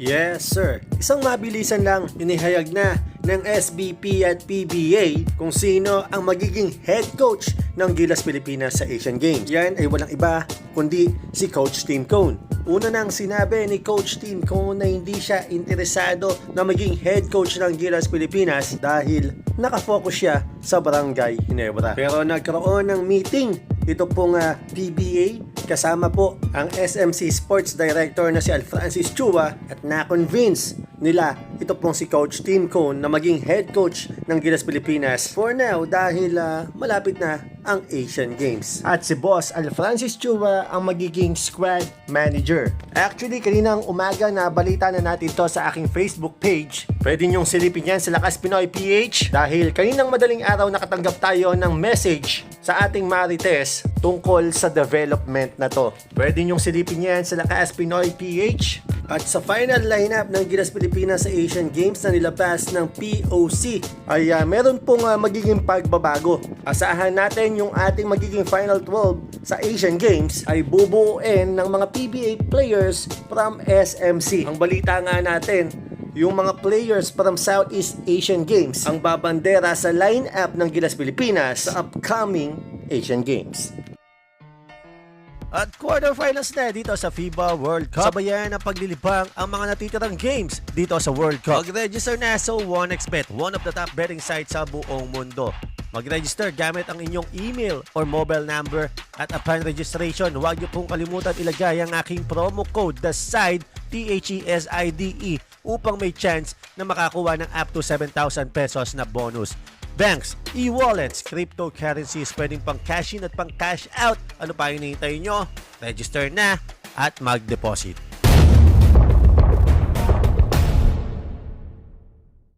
Yes, sir. Isang mabilisan lang inihayag na ng SBP at PBA kung sino ang magiging head coach ng Gilas Pilipinas sa Asian Games. Yan ay walang iba kundi si Coach Tim Cone. Una nang sinabi ni Coach Tim Cone na hindi siya interesado na maging head coach ng Gilas Pilipinas dahil nakafocus siya sa Barangay Ginebra. Pero nagkaroon ng meeting ito pong ah, PBA kasama po ang SMC Sports Director na si Al Francis Chua at na-convince nila ito pong si Coach Tim Cone na maging head coach ng Gilas Pilipinas for now dahil ah, malapit na ang Asian Games. At si Boss Al Francis Chua ang magiging squad manager. Actually, kaninang umaga na balita na natin to sa aking Facebook page. Pwede niyong silipin yan sa Lakas Pinoy PH dahil kaninang madaling araw nakatanggap tayo ng message sa ating Marites tungkol sa development na to. Pwede niyong silipin yan sa Lakas Pinoy PH at sa final lineup ng Gilas Pilipinas sa Asian Games na nilabas ng POC ay ah, meron pong ah, magiging pagbabago. Asahan natin yung ating magiging final 12 sa Asian Games ay bubuuin ng mga PBA players from SMC. Ang balita nga natin, yung mga players from Southeast Asian Games ang babandera sa lineup ng Gilas Pilipinas sa upcoming Asian Games. At quarterfinals na dito sa FIBA World Cup. Sabayan ang paglilibang ang mga natitirang games dito sa World Cup. Mag-register na sa 1xBet, one of the top betting sites sa buong mundo. Mag-register gamit ang inyong email or mobile number at upon registration, huwag niyo pong kalimutan ilagay ang aking promo code THESIDE, T-H-E-S-I-D-E E, upang may chance na makakuha ng up to 7,000 pesos na bonus. Banks, e-wallets, cryptocurrencies, pwedeng pang cash in at pang cash out. Ano pa hinihintay nyo? Register na at mag-deposit.